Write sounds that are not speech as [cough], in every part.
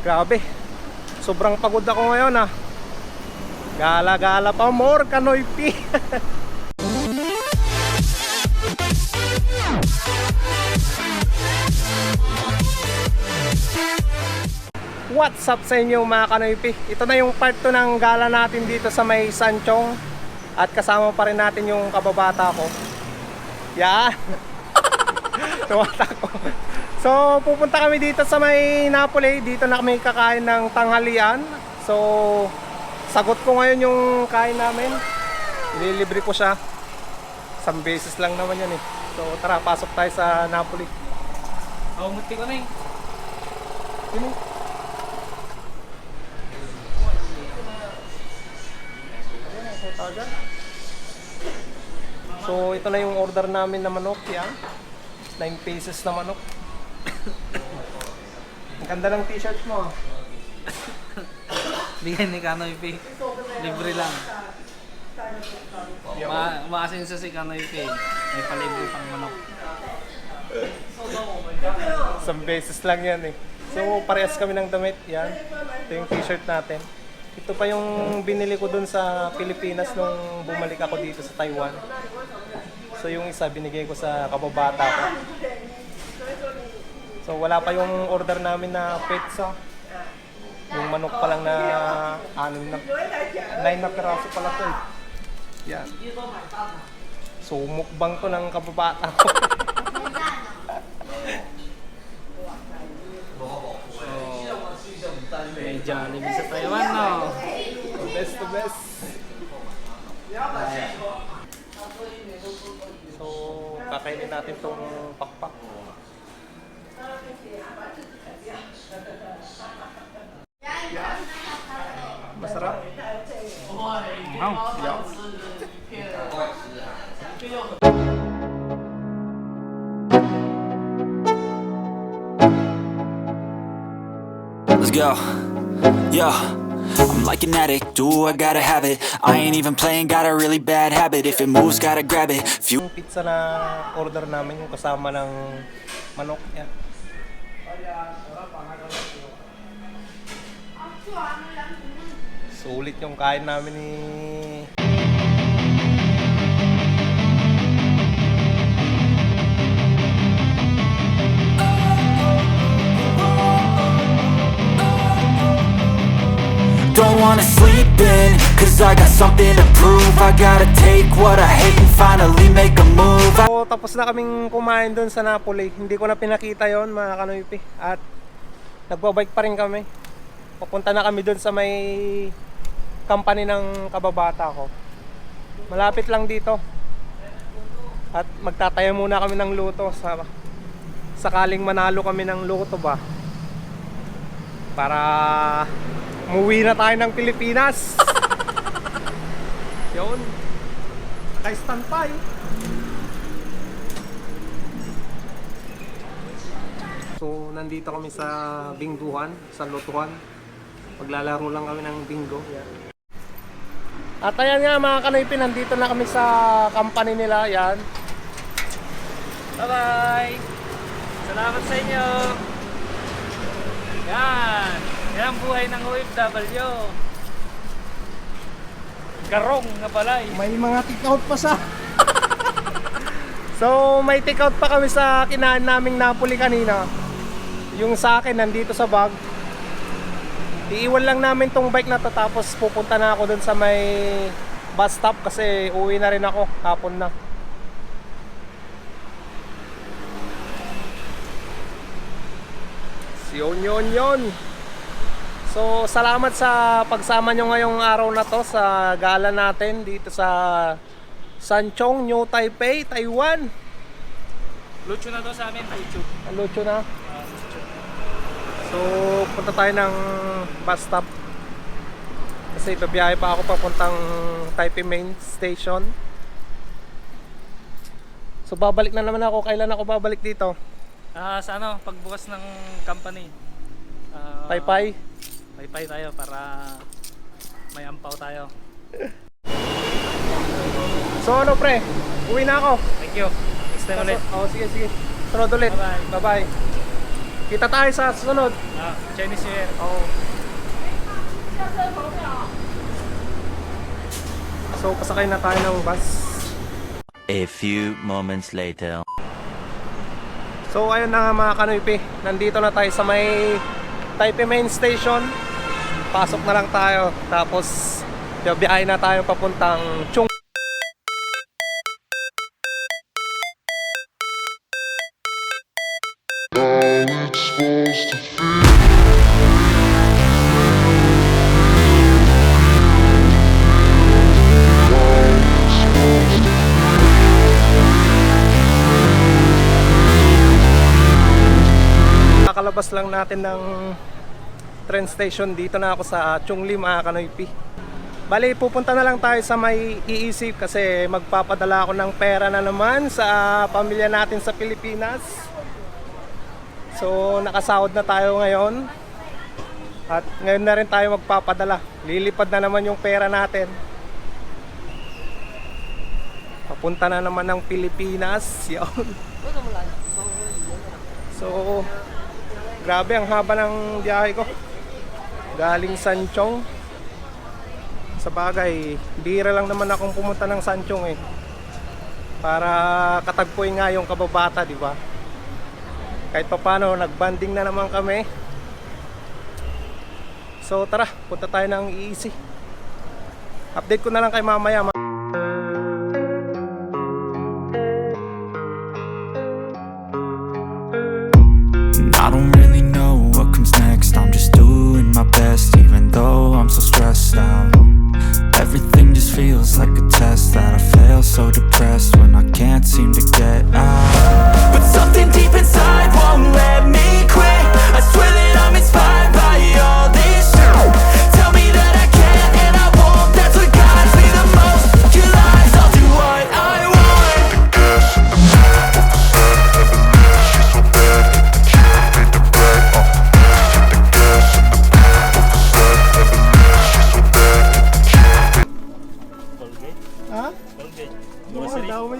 Grabe. Sobrang pagod ako ngayon ah. Gala-gala pa more Kanoy P. [laughs] What's up sa inyo mga Kanoy P? Ito na yung part 2 ng gala natin dito sa may Sanchong. At kasama pa rin natin yung kababata ko. Yan. [laughs] Tumatakbo. So, pupunta kami dito sa may Napoli. Dito na kami kakain ng tanghalian. So, sagot ko ngayon yung kain namin. Ililibre ko siya. Isang beses lang naman yan eh. So, tara, pasok tayo sa Napoli. Oh, muti ko na eh. Yun eh. So, ito na yung order namin na manok, yan. 9 pieces na manok. Ganda ng t-shirt mo. [laughs] Bigyan ni Kanoy P. Libre lang. Ma maasenso si Kanoy P. May palibre pang manok. Isang beses lang yan eh. So, parehas kami ng damit. Yan. Ito yung t-shirt natin. Ito pa yung binili ko dun sa Pilipinas nung bumalik ako dito sa Taiwan. So, yung isa binigay ko sa kababata ko. So, wala pa yung order namin na pizza. Yung manok pa lang na anim na, nine na piraso pala to eh. Yan. So, mukbang to ng kababata ko. [laughs] May Jollibee sa Taiwan, no? best to best. So, kakainin natin tong pakpak. Yeah. Masarap. Wow. Let's go. Yeah. I'm like an addict, do I gotta have it. I ain't even playing, got a really bad habit. If it moves, gotta grab it. Few Yung pizza na order namin, yung kasama ng manok. Yan. Sulit yung kain namin ni don't wanna sleep in, cause I got something to prove. I gotta take what I hate and finally make a move. I So, tapos na kaming kumain doon sa Napoli. Hindi ko na pinakita yon mga kanoypi. At nagbabike pa rin kami. Papunta na kami doon sa may company ng kababata ko. Malapit lang dito. At magtatayo muna kami ng luto sa sakaling manalo kami ng luto ba. Para umuwi na tayo ng Pilipinas. [laughs] Yun. Naka-stand pa eh. So, nandito kami sa bingguhan, sa lutuhan. Maglalaro lang kami ng bingo. At ayan nga mga kanoypin, nandito na kami sa company nila. Yan. Bye-bye! Salamat sa inyo! Yan! Yan ang buhay ng OFW. Garong na balay. May mga take-out pa sa... [laughs] so, may take-out pa kami sa kinain naming Napoli kanina. Yung sa akin, nandito sa bag. Iiwan lang namin tong bike na to tapos pupunta na ako dun sa may bus stop kasi uwi na rin ako hapon na. Yun yun yun. So salamat sa pagsama nyo ngayong araw na to sa gala natin dito sa Sanchong, New Taipei, Taiwan. Lucho na to sa amin, Lucho. Lucho na. So, punta tayo ng bus stop. Kasi babiyahe pa ako papuntang Taipei Main Station. So, babalik na naman ako. Kailan ako babalik dito? Ah, sa ano, pagbukas ng company. Ah, Taipei? Taipei tayo para may ampaw tayo. So, ano pre? Uwi na ako. Thank you. Next time ulit. Oh, sige, sige. Sunod ulit. Bye-bye. Bye-bye. Kita tayo sa susunod. Ah, Chinese New Year. Oo. So, pasakay na tayo ng bus. A few moments later. So, ayun na nga mga kanoypi. Nandito na tayo sa may Taipei Main Station. Pasok na lang tayo. Tapos, biyahe na tayo papuntang Chung. Kakalabas lang natin ng train station. Dito na ako sa Chungli mga kanoypi. Bali, pupunta na lang tayo sa may iisip kasi magpapadala ako ng pera na naman sa pamilya natin sa Pilipinas. So, nakasahod na tayo ngayon. At ngayon na rin tayo magpapadala. Lilipad na naman yung pera natin. Papunta na naman ng Pilipinas. [laughs] Yun. So, grabe ang haba ng biyahe ko. Galing Sanchong. Sa bagay, bira lang naman akong pumunta ng Sanchong eh. Para katagpuin nga yung kababata, di ba? Kahit pa paano, nagbanding na naman kami. So tara, punta tayo ng easy. Update ko na lang kay mamaya.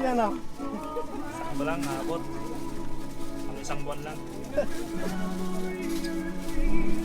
Yan ah. Sakto lang, abot. Ang isang buwan lang.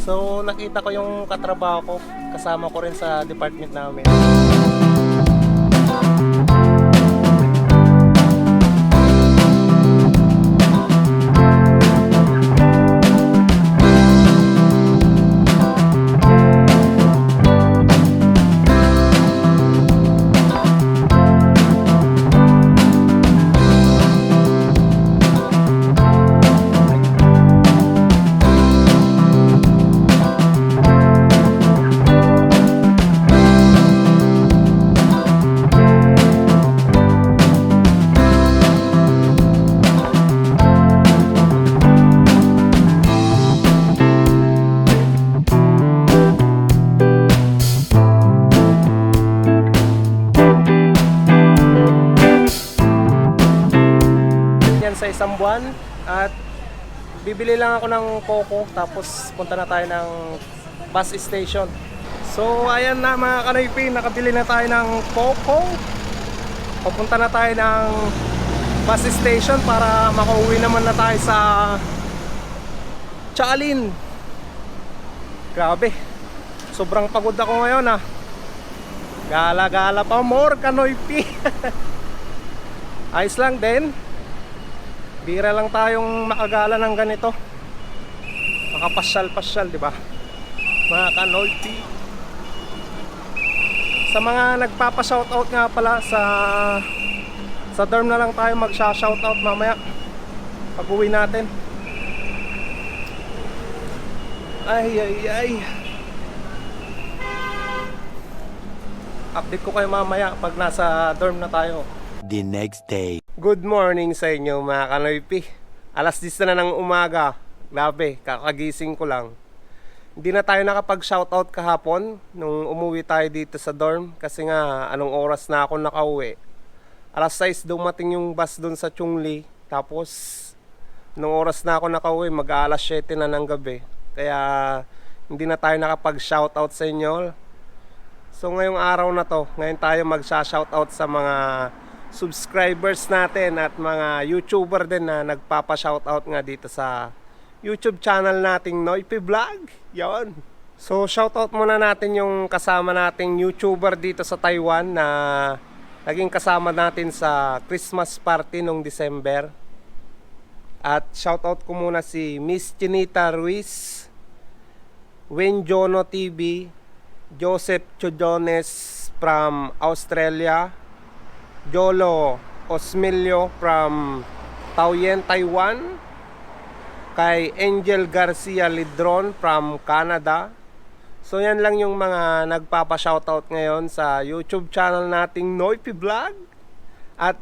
So nakita ko yung katrabaho ko. Kasama ko rin sa department namin. Yan sa isang buwan at bibili lang ako ng coco tapos punta na tayo ng bus station. So ayan na mga kanoypi nakabili na tayo ng coco. Papunta na tayo ng bus station para makauwi naman na tayo sa Chalin grabe. Sobrang pagod ako ngayon ah. Gala gala pa more kanoypi [laughs] ayos lang din Bira lang tayong makagala ng ganito. Makapasyal-pasyal, di ba? Mga kanoyti. Sa mga nagpapa-shoutout nga pala sa sa dorm na lang tayo magsha-shoutout mamaya pag uwi natin. Ay ay ay. Update ko kayo mamaya pag nasa dorm na tayo. The next day. Good morning sa inyo mga kanoypi. Alas 10 na ng umaga. Grabe, kakagising ko lang. Hindi na tayo nakapag-shoutout kahapon nung umuwi tayo dito sa dorm kasi nga anong oras na ako nakauwi. Alas 6 dumating yung bus doon sa Chungli. Tapos nung oras na ako nakauwi, mag alas 7 na ng gabi. Kaya hindi na tayo nakapag-shoutout sa inyo. So ngayong araw na to, ngayon tayo mag-shoutout sa mga subscribers natin at mga YouTuber din na nagpapa-shoutout nga dito sa YouTube channel nating Noipi Vlog. Yon. So shoutout muna natin yung kasama nating YouTuber dito sa Taiwan na naging kasama natin sa Christmas party nung December. At shoutout ko muna si Miss Chinita Ruiz, Wayne Jono TV, Joseph Chodones from Australia, Jolo Osmilio from Taoyuan, Taiwan, kay Angel Garcia Lidron from Canada. So yan lang yung mga nagpapa-shoutout ngayon sa YouTube channel nating Noipi Vlog. At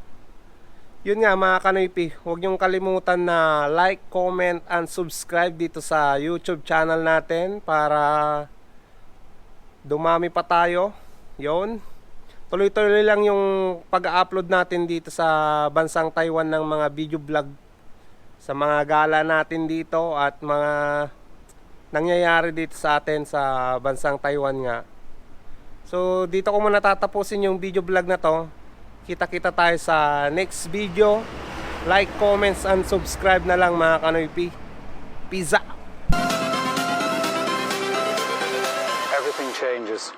yun nga mga Kanoypi, huwag niyong kalimutan na like, comment, and subscribe dito sa YouTube channel natin para dumami pa tayo. Yon. Tuloy-tuloy lang yung pag-upload natin dito sa bansang Taiwan ng mga video vlog sa mga gala natin dito at mga nangyayari dito sa atin sa bansang Taiwan nga. So dito ko muna tatapusin yung video vlog na to. Kita-kita tayo sa next video. Like, comments, and subscribe na lang mga Kanoypi. Peace out! everything changes.